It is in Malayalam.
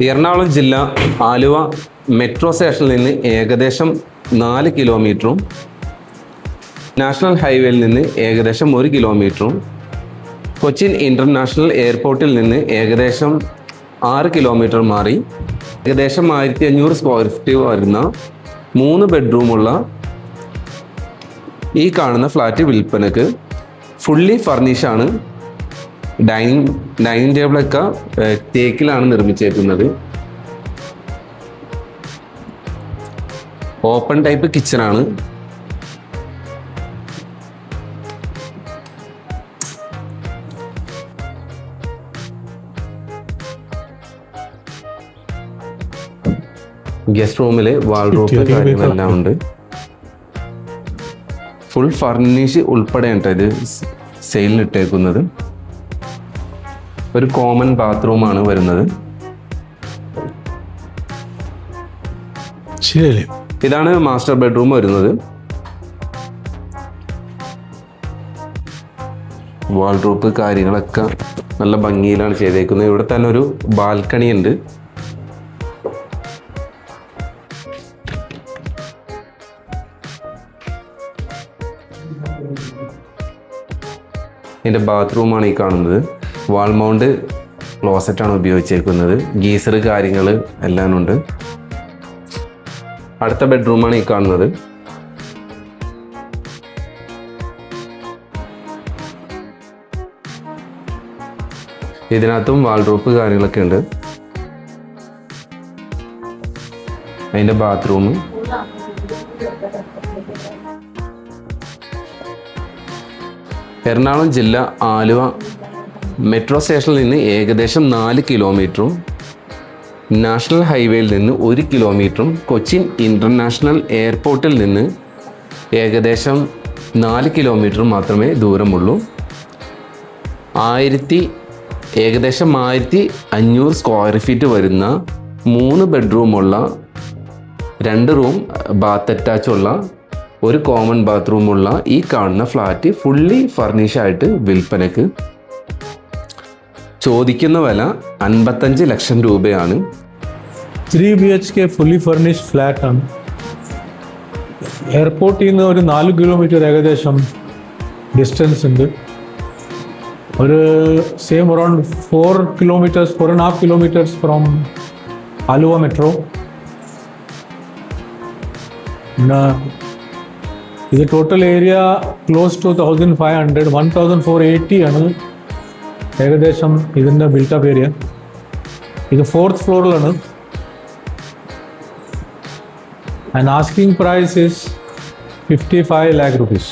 എറണാകുളം ജില്ല ആലുവ മെട്രോ സ്റ്റേഷനിൽ നിന്ന് ഏകദേശം നാല് കിലോമീറ്ററും നാഷണൽ ഹൈവേയിൽ നിന്ന് ഏകദേശം ഒരു കിലോമീറ്ററും കൊച്ചിൻ ഇന്റർനാഷണൽ എയർപോർട്ടിൽ നിന്ന് ഏകദേശം ആറ് കിലോമീറ്റർ മാറി. ഏകദേശം ആയിരത്തി അഞ്ഞൂറ് സ്ക്വയർ ഫീറ്റ് വരുന്ന മൂന്ന് ബെഡ്റൂമുള്ള ഈ കാണുന്ന ഫ്ലാറ്റ് വിൽപ്പനക്ക് ഫുള്ളി ഫർണിഷാണ് ഡൈനിങ് ഡൈനിങ് ടേബിളൊക്കെ തേക്കിലാണ് നിർമ്മിച്ചേക്കുന്നത്. ഓപ്പൺ ടൈപ്പ് കിച്ചണാണ്. ഗസ്റ്റ് റൂമിൽ വാൾഡ്രോപ്പ് കാര്യങ്ങളെല്ലാം ഉണ്ട്. ഫുൾ ഫർണിഷ് ഉൾപ്പെടെയാണ് ഇത് സെയിലിന് ഇട്ടേക്കുന്നത്. ഒരു കോമൺ ബാത്റൂമാണ് വരുന്നത്. ശരിയല്ലേ? ഇതാണ് മാസ്റ്റർ ബെഡ്റൂം വരുന്നത്. വാൾഡ്രോപ്പ് കാര്യങ്ങളൊക്കെ നല്ല ഭംഗിയിലാണ് ചെയ്തേക്കുന്നത്. ഇവിടെ തന്നെ ഒരു ബാൽക്കണി ഉണ്ട്. ഇതിന്റെ ബാത്റൂമാണ് ഈ കാണുന്നത്. Wall mount ക്ലോസറ്റാണ് ഉപയോഗിച്ചേക്കുന്നത്. ഗീസർ കാര്യങ്ങൾ എല്ലാം ഉണ്ട്. അടുത്ത ബെഡ്റൂമാണ് ഈ കാണുന്നത്. ഇതിനകത്തും വാൾഡ്രോപ്പ് കാര്യങ്ങളൊക്കെ ഉണ്ട്. അതിന്റെ ബാത്റൂം എറണാകുളം ജില്ല ആലുവ മെട്രോ സ്റ്റേഷനിൽ നിന്ന് ഏകദേശം നാല് കിലോമീറ്ററും നാഷണൽ ഹൈവേയിൽ നിന്ന് ഒരു കിലോമീറ്ററും കൊച്ചിൻ ഇന്റർനാഷണൽ എയർപോർട്ടിൽ നിന്ന് ഏകദേശം നാല് കിലോമീറ്റർ മാത്രമേ ദൂരമുള്ളൂ. ആയിരത്തി ഏകദേശം ആയിരത്തി അഞ്ഞൂറ് സ്ക്വയർ ഫീറ്റ് വരുന്ന മൂന്ന് ബെഡ്റൂമുള്ള രണ്ട് റൂം ബാത്ത് അറ്റാച്ച് ഉള്ള ഒരു കോമൺ ബാത്റൂമുള്ള ഈ കാണുന്ന ഫ്ലാറ്റ് ഫുള്ളി ഫർണിഷായിട്ട് വിൽപ്പനക്ക് ചോദിക്കുന്ന വില അൻപത്തഞ്ച് ലക്ഷം രൂപയാണ്. Three B H K fully furnished flat ആണ്. എയർപോർട്ടിൽ നിന്ന് ഒരു നാല് കിലോമീറ്റർ ഏകദേശം ഡിസ്റ്റൻസ് ഉണ്ട്. ഒരു same around four kilometres four and half kilometres from Aluva metro പിന്നെ ഇത് total area close to thousand five hundred one thousand four eighty ആണ്. ഏകദേശം ഇതിന്റെ ബിൽട്ടപ്പ് ഏരിയ ഇത് ഫോർത്ത് ഫ്ലോറിലാണ് and asking price is 55 lakh rupees.